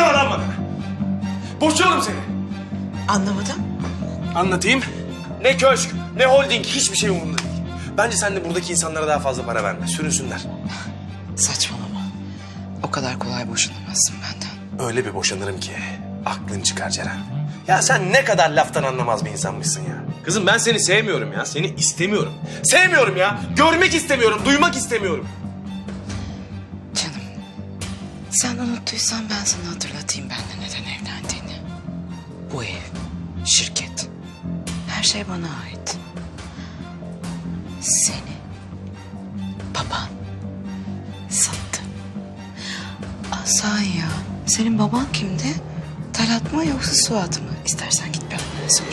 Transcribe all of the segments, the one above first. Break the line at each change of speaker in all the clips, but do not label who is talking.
lan bana? Boşuyorum seni.
Anlamadım.
Anlatayım. Ne köşk, ne holding hiçbir şey umurumda değil. Bence sen de buradaki insanlara daha fazla para verme. Sürünsünler.
Saçmalama. O kadar kolay boşanamazsın benden.
Öyle bir boşanırım ki aklın çıkar Ceren. Ya sen ne kadar laftan anlamaz bir insanmışsın ya. Kızım ben seni sevmiyorum ya. Seni istemiyorum. Sevmiyorum ya. Görmek istemiyorum. Duymak istemiyorum.
Sen unuttuysan ben sana hatırlatayım benimle neden evlendiğini. Bu ev, şirket. Her şey bana ait. Seni baban sattı. Aa, sahi ya. Senin baban kimdi? Talat mı yoksa Suat mı? İstersen git bir annene sor.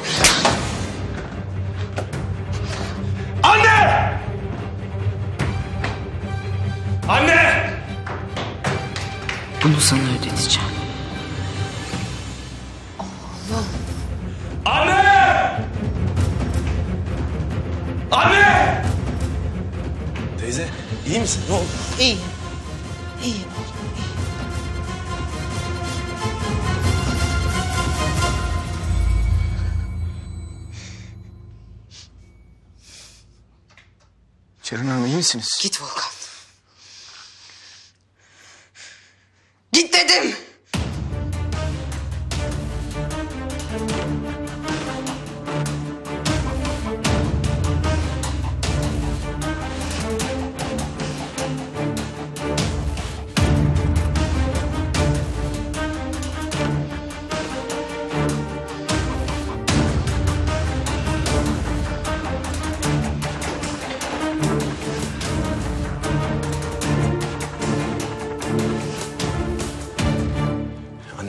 Bunu sana ödeteceğim.
Anne! Anne! Teyze iyi misin? Ne oldu?
İyiyim. İyiyim oğlum, iyiyim.
Ceren Hanım iyi misiniz?
Git Volkan.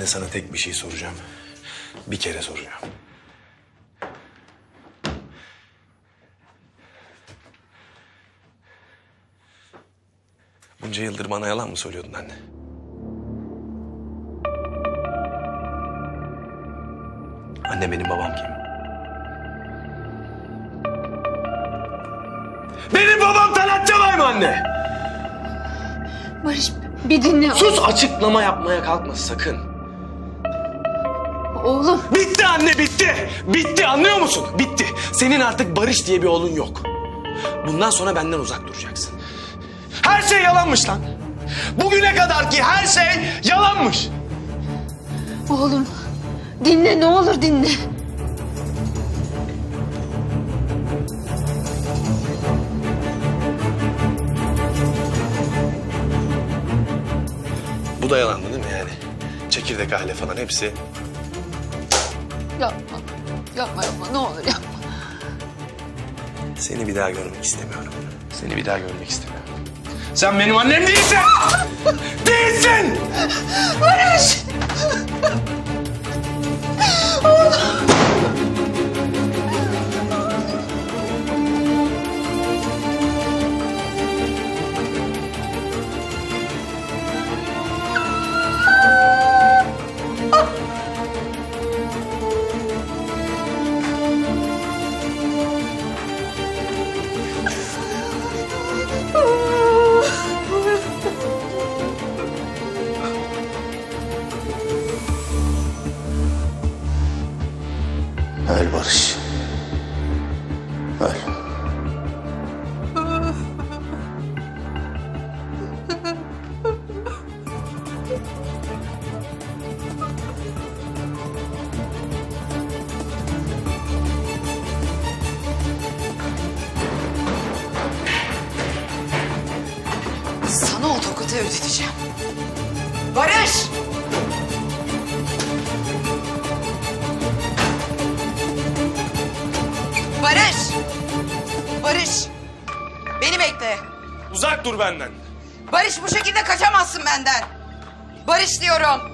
Anne sana tek bir şey soracağım. Bir kere soracağım. Bunca yıldır bana yalan mı söylüyordun anne? Anne benim babam kim? Benim babam Talat Çalay mı anne?
Barış bir dinle.
Sus açıklama yapmaya kalkma sakın.
Oğlum
Bitti anne bitti. Bitti anlıyor musun? Bitti. Senin artık Barış diye bir oğlun yok. Bundan sonra benden uzak duracaksın. Her şey yalanmış lan. Bugüne kadar ki her şey yalanmış.
oğlum dinle ne olur dinle.
Bu da yalandı değil mi yani? Çekirdek aile falan hepsi.
Yapma. Yapma yapma ne olur yapma.
Seni bir daha görmek istemiyorum. Seni bir daha görmek istemiyorum. Sen benim annem değilsin. değilsin.
Barış!
Öl Barış. Öl.
Sana o tokatı ödeteceğim. Barış! Barış! Barış! Beni bekle.
Uzak dur benden.
Barış bu şekilde kaçamazsın benden. Barış diyorum.